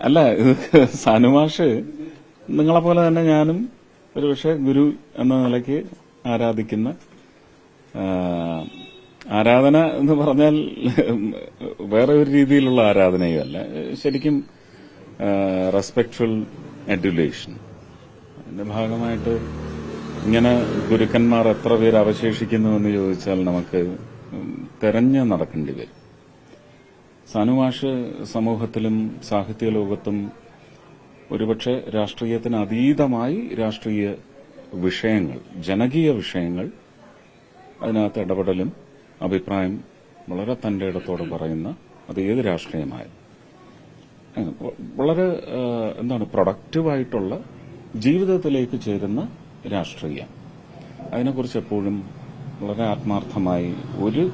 അല്ല സനുമാഷ് സാനുമാഷ് നിങ്ങളെ പോലെ തന്നെ ഞാനും ഒരുപക്ഷെ ഗുരു എന്ന നിലയ്ക്ക് ആരാധിക്കുന്ന ആരാധന എന്ന് പറഞ്ഞാൽ വേറെ ഒരു രീതിയിലുള്ള ആരാധനയും അല്ല ശരിക്കും റെസ്പെക്ട്ഫുൾ അഡുലേഷൻ അതിന്റെ ഭാഗമായിട്ട് ഇങ്ങനെ ഗുരുക്കന്മാർ എത്ര പേര് അവശേഷിക്കുന്നു എന്ന് ചോദിച്ചാൽ നമുക്ക് തെരഞ്ഞു നടക്കേണ്ടി വരും. സാനുമാഷ് സമൂഹത്തിലും സാഹിത്യ ലോകത്തും ഒരുപക്ഷെ രാഷ്ട്രീയത്തിന് അതീതമായി രാഷ്ട്രീയ വിഷയങ്ങൾ ജനകീയ വിഷയങ്ങൾ അതിനകത്ത് ഇടപെടലും അഭിപ്രായം വളരെ തന്റെ ഇടത്തോടെ പറയുന്ന അത് ഏത് രാഷ്ട്രീയമായാലും. വളരെ എന്താണ് പ്രൊഡക്റ്റീവായിട്ടുള്ള ജീവിതത്തിലേക്ക് ചേരുന്ന രാഷ്ട്രീയം. അതിനെക്കുറിച്ച് എപ്പോഴും വളരെ ആത്മാർത്ഥമായി ഒരു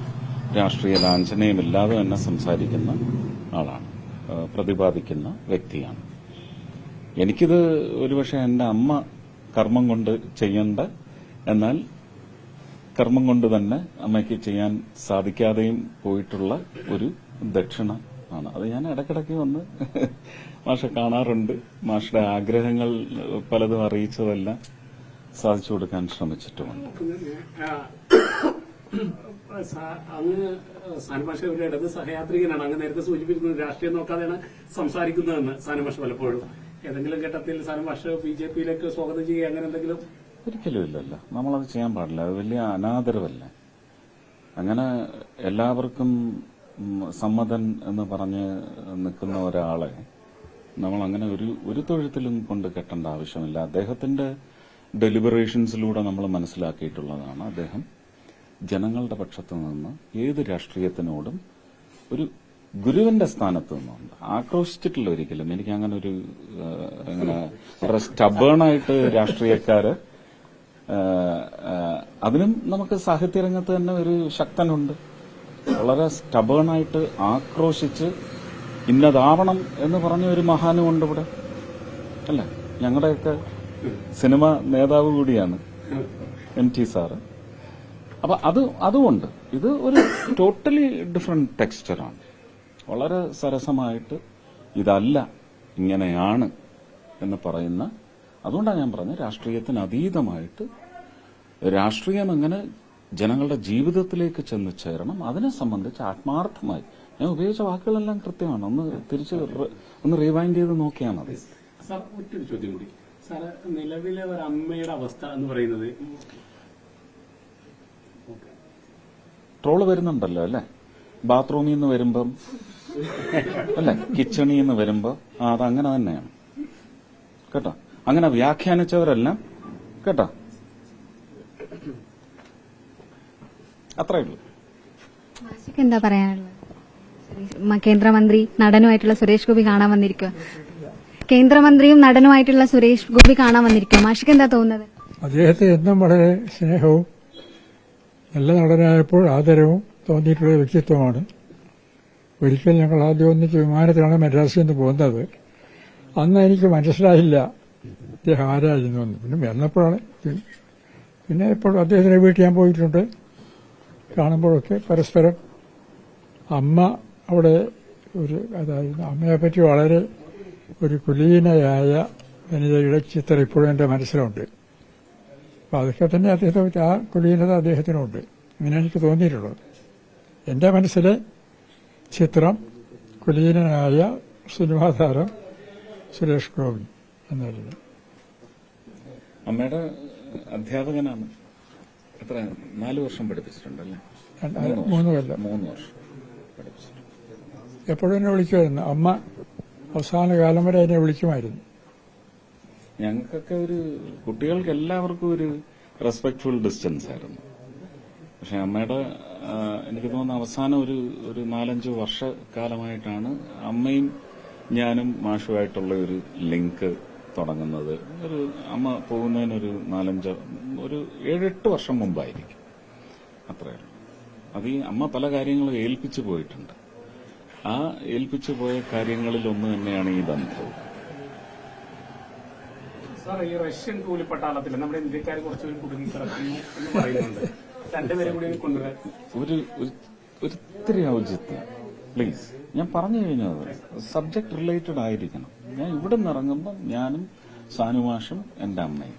രാഷ്ട്രീയ ലാഞ്ചനയുമില്ലാതെ തന്നെ സംസാരിക്കുന്ന ആളാണ് പ്രതിപാദിക്കുന്ന വ്യക്തിയാണ്. എനിക്കിത് ഒരുപക്ഷെ എന്റെ അമ്മ കർമ്മം കൊണ്ട് ചെയ്യേണ്ട എന്നാൽ കർമ്മം കൊണ്ട് തന്നെ അമ്മയ്ക്ക് ചെയ്യാൻ സാധിക്കാതെയും പോയിട്ടുള്ള ഒരു ദക്ഷിണ ആണ്. അത് ഞാൻ ഇടയ്ക്കിടയ്ക്ക് വന്ന് മാഷ കാണാറുണ്ട്. മാഷയുടെ ആഗ്രഹങ്ങൾ പലതും അറിയിച്ചതെല്ലാം സാധിച്ചു കൊടുക്കാൻ ശ്രമിച്ചിട്ടുമുണ്ട്. അങ്ങ് സാനുഭാഷ ഒരു ഇടത് സഹയാത്രികനാണ്. അങ്ങ് നേരത്തെ സൂചിപ്പിക്കുന്നത് രാഷ്ട്രീയം നോക്കാതെയാണ് സംസാരിക്കുന്നതെന്ന് സാനുഭാഷ പലപ്പോഴും. ഏതെങ്കിലും ഘട്ടത്തിൽ സാനുഭാഷ ബി ജെ പിയിലേക്ക് സ്വാഗതം ചെയ്യുക അങ്ങനെ എന്തെങ്കിലും? ഒരിക്കലും ഇല്ലല്ല. നമ്മളത് ചെയ്യാൻ പാടില്ല. അത് വലിയ അനാദരവല്ല. അങ്ങനെ എല്ലാവർക്കും സമ്മതൻ എന്ന് പറഞ്ഞ് നിൽക്കുന്ന ഒരാളെ നമ്മൾ അങ്ങനെ ഒരു ഒരു തൊഴുത്തിലും കൊണ്ട് കെട്ടേണ്ട ആവശ്യമില്ല. അദ്ദേഹത്തിന്റെ ഡെലിബറേഷൻസിലൂടെ നമ്മൾ മനസ്സിലാക്കിയിട്ടുള്ളതാണ് അദ്ദേഹം. ജനങ്ങളുടെ പക്ഷത്ത് നിന്ന് ഏത് രാഷ്ട്രീയത്തിനോടും ഒരു ഗുരുവിന്റെ സ്ഥാനത്ത് നിന്നുണ്ട്. ആക്രോശിച്ചിട്ടില്ല ഒരിക്കലും. എനിക്ക് അങ്ങനെ ഒരു അങ്ങനെ സ്റ്റബേണായിട്ട് രാഷ്ട്രീയക്കാര് അതിനും നമുക്ക് സാഹിത്യരംഗത്ത് തന്നെ ഒരു ശക്തനുണ്ട്. വളരെ സ്റ്റബേണായിട്ട് ആക്രോശിച്ച് ഇന്നതാവണം എന്ന് പറഞ്ഞ ഒരു മഹാനുമുണ്ട് ഇവിടെ. അല്ല? ഞങ്ങളുടെയൊക്കെ സിനിമ നേതാവ് കൂടിയാണ് എം ടി സാറ്. അപ്പൊ അത് അതുകൊണ്ട് ഇത് ഒരു ടോട്ടലി ഡിഫറെന്റ് ടെക്സ്ചറാണ് വളരെ സരസമായിട്ട് ഇതല്ല ഇങ്ങനെയാണ് എന്ന് പറയുന്ന അതുകൊണ്ടാണ് ഞാൻ പറഞ്ഞത് രാഷ്ട്രീയത്തിന് അതീതമായിട്ട് രാഷ്ട്രീയം എങ്ങനെ ജനങ്ങളുടെ ജീവിതത്തിലേക്ക് ചെന്ന് ചേരണം. അതിനെ സംബന്ധിച്ച് ആത്മാർത്ഥമായി ഞാൻ ഉപയോഗിച്ച വാക്കുകളെല്ലാം കൃത്യമാണ്. ഒന്ന് തിരിച്ച് ഒന്ന് റീവൈൻഡ് ചെയ്ത് നോക്കിയാൽ മതി. സാർ മറ്റൊരു ചോദ്യം കൂടി. സാർ നിലവിലെ ഒരു അമ്മയുടെ അവസ്ഥ എന്ന് പറയുന്നത് ട്രോൾ വരുന്നുണ്ടല്ലോ അല്ലെ? ബാത്റൂമിൽ നിന്ന് വരുമ്പം അല്ലെ? കിച്ചണിൽ നിന്ന് വരുമ്പോ ആ അത് അങ്ങനെ തന്നെയാണ്. കേട്ടോ? അങ്ങനെ വ്യാഖ്യാനിച്ചവരെല്ലാം കേട്ടോ? അത്രേ ഉള്ളൂ എന്താ പറയാനുള്ളത്? കേന്ദ്രമന്ത്രി നടനുമായിട്ടുള്ള സുരേഷ് ഗോപി കാണാൻ വന്നിരിക്കുക കേന്ദ്രമന്ത്രിയും നടനുമായിട്ടുള്ള സുരേഷ് ഗോപി കാണാൻ വന്നിരിക്കുക മാഷിക്ക് എന്താ തോന്നുന്നത്? അദ്ദേഹത്തെ എന്നും വളരെ സ്നേഹവും നല്ല നടനായപ്പോൾ ആദരവും തോന്നിയിട്ടുള്ള വ്യക്തിത്വമാണ്. ഒരിക്കൽ ഞങ്ങൾ ആദ്യം ഒന്നിച്ച് വിമാനത്തിലാണ് മദ്രാസിൽ നിന്ന് പോകുന്നത്. അന്ന് എനിക്ക് മനസ്സിലായില്ല അദ്ദേഹം ആരായിരുന്നു എന്ന്. പിന്നെ വന്നപ്പോഴാണ് പിന്നെ ഇപ്പോൾ അദ്ദേഹത്തിനെ വീട്ടിൽ ഞാൻ പോയിട്ടുണ്ട്. കാണുമ്പോഴൊക്കെ പരസ്പരം അമ്മ അവിടെ ഒരു അതായത് അമ്മയെപ്പറ്റി വളരെ ഒരു കുലീനയായ വനിതയുടെ ചിത്രം ഇപ്പോഴും എന്റെ മനസ്സിലുണ്ട്. അപ്പൊ അതൊക്കെ തന്നെ അദ്ദേഹത്തെ ആ കുലീനത അദ്ദേഹത്തിനുണ്ട്. അങ്ങനെ എനിക്ക് തോന്നിയിട്ടുള്ളത്. എന്റെ മനസ്സിലെ ചിത്രം കുലീനനായ സിനിമാതാരം സുരേഷ് ഗോപി എന്നുള്ളത് അമ്മയുടെ അധ്യാപകനാണ്. എത്ര? നാല് വർഷം പഠിപ്പിച്ചിട്ടുണ്ടല്ലേ? മൂന്ന് കൊല്ലം. മൂന്ന് വർഷം പഠിപ്പിച്ചിട്ടുണ്ട്. എപ്പോഴും എന്നെ വിളിക്കുമായിരുന്നു. അമ്മ അവസാന കാലം വരെ എന്നെ വിളിക്കുമായിരുന്നു. ഞങ്ങൾക്കൊക്കെ ഒരു കുട്ടികൾക്ക് എല്ലാവർക്കും ഒരു റെസ്പെക്ട്ഫുൾ ഡിസ്റ്റൻസ് ആയിരുന്നു. പക്ഷെ അമ്മയുടെ എനിക്ക് തോന്നുന്ന അവസാനം ഒരു ഒരു നാലഞ്ച് വർഷക്കാലമായിട്ടാണ് അമ്മയും ഞാനും മാഷുമായിട്ടുള്ള ഒരു ലിങ്ക് തുടങ്ങുന്നത്. ഒരു അമ്മ പോകുന്നതിനൊരു നാലഞ്ച് ഒരു ഏഴെട്ട് വർഷം മുമ്പായിരിക്കും. അത്രയേ അത് ഈ അമ്മ പല കാര്യങ്ങളും ഏൽപ്പിച്ചു പോയിട്ടുണ്ട്. ആ ഏൽപ്പിച്ചു പോയ കാര്യങ്ങളിൽ ഒന്ന് തന്നെയാണ് ഈ ബന്ധവും സാർ ഈ റഷ്യൻ കൂലിപ്പട്ടാളത്തിൽ നമ്മുടെ ഇന്ത്യക്കാർ കുറച്ചുകൂടി കുടുങ്ങി കിടക്കുന്നു എന്ന് പറയുന്നുണ്ട്. രണ്ടുപേരും കൂടി കൊണ്ടുവരാൻ ഒരു ഔചിത്യം പ്ലീസ് ഞാൻ പറഞ്ഞു കഴിഞ്ഞത് സബ്ജക്ട് റിലേറ്റഡ് ആയിരിക്കണം. ഞാൻ ഇവിടെ നിന്ന് ഇറങ്ങുമ്പോൾ ഞാനും സാനുമാഷും എന്റെ അമ്മയും.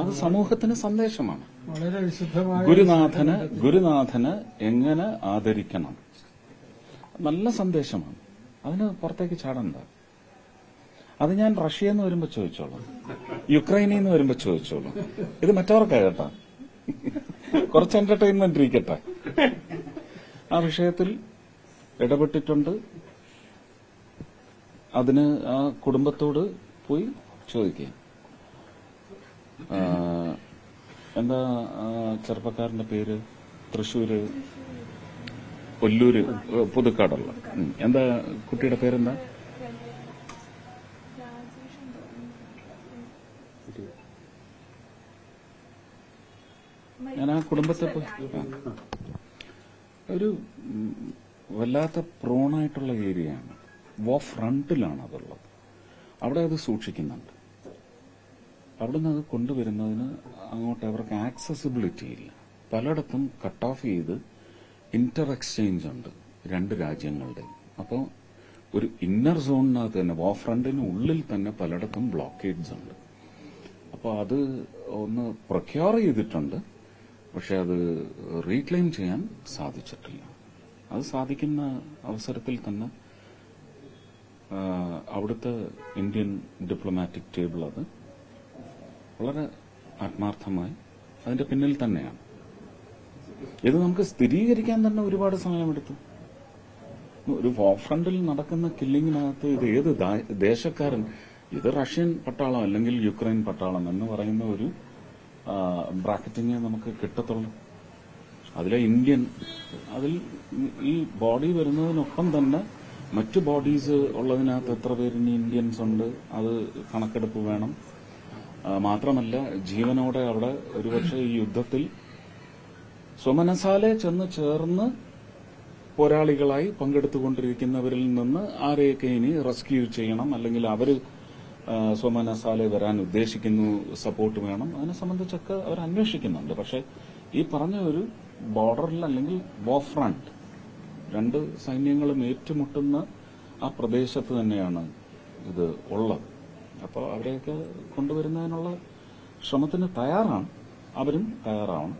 അത് സമൂഹത്തിന് സന്ദേശമാണ്. വളരെ വിശുദ്ധമായ ഗുരുനാഥന് ഗുരുനാഥന് എങ്ങനെ ആദരിക്കണം? നല്ല സന്ദേശമാണ്. അതിന് പുറത്തേക്ക് ചാടണ്ട. അത് ഞാൻ റഷ്യ എന്ന് വരുമ്പോ ചോദിച്ചോളൂ. യുക്രൈനിൽ നിന്ന് വരുമ്പോ ചോദിച്ചോളൂ. ഇത് മറ്റവർക്കാ കേട്ടാ. കുറച്ച് എന്റർടൈൻമെന്റ് ഇരിക്കട്ടെ. ആ വിഷയത്തിൽ ഇടപെട്ടിട്ടുണ്ട്. അതിന് ആ കുടുംബത്തോട് പോയി ചോദിക്കുക എന്താ ചെറുപ്പക്കാരന്റെ പേര്? തൃശ്ശൂര്. ഒല്ലൂര് പുതുക്കാടുള്ള. എന്താ കുട്ടിയുടെ പേരെന്താ? ഞാൻ ആ കുടുംബത്തെ ഒരു വല്ലാത്ത പ്രോണായിട്ടുള്ള ഏരിയയാണ്. വോ ഫ്രണ്ടിലാണ് അതുള്ളത്. അവിടെ അത് സൂക്ഷിക്കുന്നുണ്ട്. അവിടുന്ന് അത് കൊണ്ടുവരുന്നതിന് അങ്ങോട്ട് അവർക്ക് ആക്സസിബിലിറ്റി ഇല്ല. പലയിടത്തും കട്ട് ഓഫ് ചെയ്ത് ഇന്റർ എക്സ്ചേഞ്ച് ഉണ്ട് രണ്ട് രാജ്യങ്ങളുടെ. അപ്പോൾ ഒരു ഇന്നർ സോണിനകത്ത് തന്നെ വോ ഫ്രണ്ടിന് ഉള്ളിൽ തന്നെ പലയിടത്തും ബ്ലോക്കേഡ്സ് ഉണ്ട്. അപ്പോൾ അത് ഒന്ന് പ്രൊക്യൂർ ചെയ്തിട്ടുണ്ട്. പക്ഷെ അത് റീക്ലെയിം ചെയ്യാൻ സാധിച്ചിട്ടില്ല. അത് സാധിക്കുന്ന അവസരത്തിൽ തന്നെ അവിടുത്തെ ഇന്ത്യൻ ഡിപ്ലോമാറ്റിക് ടേബിൾ അത് വളരെ ആത്മാർത്ഥമായി അതിന്റെ പിന്നിൽ തന്നെയാണ്. ഇത് നമുക്ക് സ്ഥിരീകരിക്കാൻ തന്നെ ഒരുപാട് സമയമെടുത്തു. ഒരു ഫ്രണ്ടിൽ നടക്കുന്ന കില്ലിങ്ങിനകത്ത് ഇത് ഏത് ദേശക്കാരൻ ഇത് റഷ്യൻ പട്ടാളം അല്ലെങ്കിൽ യുക്രൈൻ പട്ടാളം എന്ന് പറയുന്ന ഒരു ബ്രാക്കറ്റിംഗ് നമുക്ക് കിട്ടത്തുള്ളൂ. അതിലെ ഇന്ത്യൻ അതിൽ ഈ ബോഡി വരുന്നതിനൊപ്പം തന്നെ മറ്റു ബോഡീസ് ഉള്ളതിനകത്ത് എത്ര പേര് ഇനി ഇന്ത്യൻസ് ഉണ്ട് അത് കണക്കെടുപ്പ് വേണം. മാത്രമല്ല ജീവനോടെ അവിടെ ഒരുപക്ഷെ ഈ യുദ്ധത്തിൽ സ്വമനസാലെ ചെന്ന് ചേർന്ന് പോരാളികളായി പങ്കെടുത്തുകൊണ്ടിരിക്കുന്നവരിൽ നിന്ന് ആരെയൊക്കെ ഇനി റെസ്ക്യൂ ചെയ്യണം അല്ലെങ്കിൽ അവർ ആ, സ്വമനസാലെ വരാൻ ഉദ്ദേശിക്കുന്നു സപ്പോർട്ട് വേണം. അതിനെ സംബന്ധിച്ചൊക്കെ അവർ അന്വേഷിക്കുന്നുണ്ട്. പക്ഷെ ഈ പറഞ്ഞ ഒരു ബോർഡറിൽ അല്ലെങ്കിൽ വോ ഫ്രണ്ട് രണ്ട് സൈന്യങ്ങളും ഏറ്റുമുട്ടുന്ന ആ പ്രദേശത്ത് തന്നെയാണ് ഇത് ഉള്ളത്. അപ്പോൾ അവരെയൊക്കെ കൊണ്ടുവരുന്നതിനുള്ള ശ്രമത്തിന് തയ്യാറാണ്. അവരും തയ്യാറാവണം.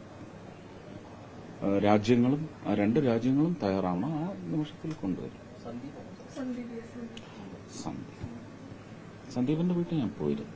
രാജ്യങ്ങളും ആ രണ്ട് രാജ്യങ്ങളും തയ്യാറാവണം. ആ നിമിഷത്തിൽ കൊണ്ടുവരും. സന്ദീപ്. സന്ദീപിന്റെ വീട്ടിൽ ഞാൻ പോയിരുന്നു.